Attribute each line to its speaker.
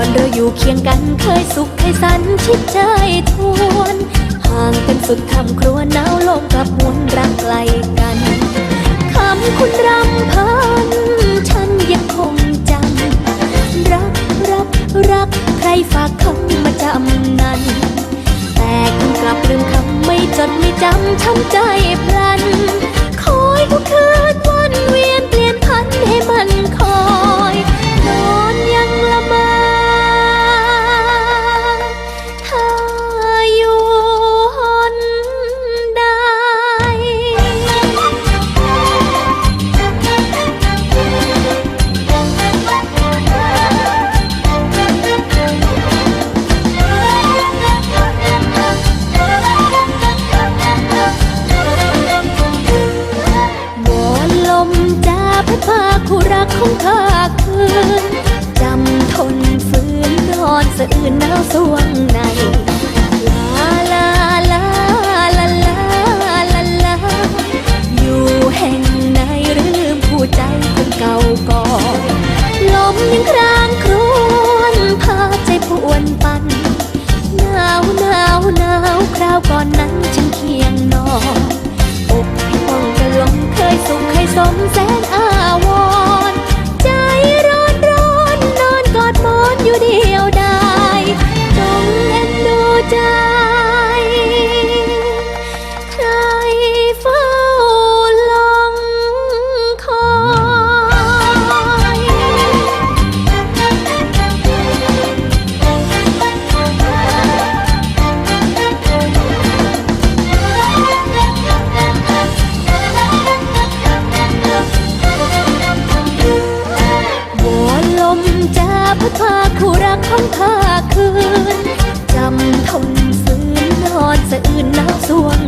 Speaker 1: อนเราอยู่เคียงกันเคยสุขเคยสันชิดใจทวนห่างกันสุดทำครัวหนาวลงกับมวลรักไกลกันคำคุณรำพันฉันยังคงจำรักรักรักใครฝากคำมาจำนั้น แต่คุณกลับลืมคำไม่จดไม่จำช้ำใจพล รักของเธอคืนจำทนฝืนนอนสะอื่นหนาวสวงใน ทนผ้าคืนจำทนซื่อนอนสะอื่นน้ำสวง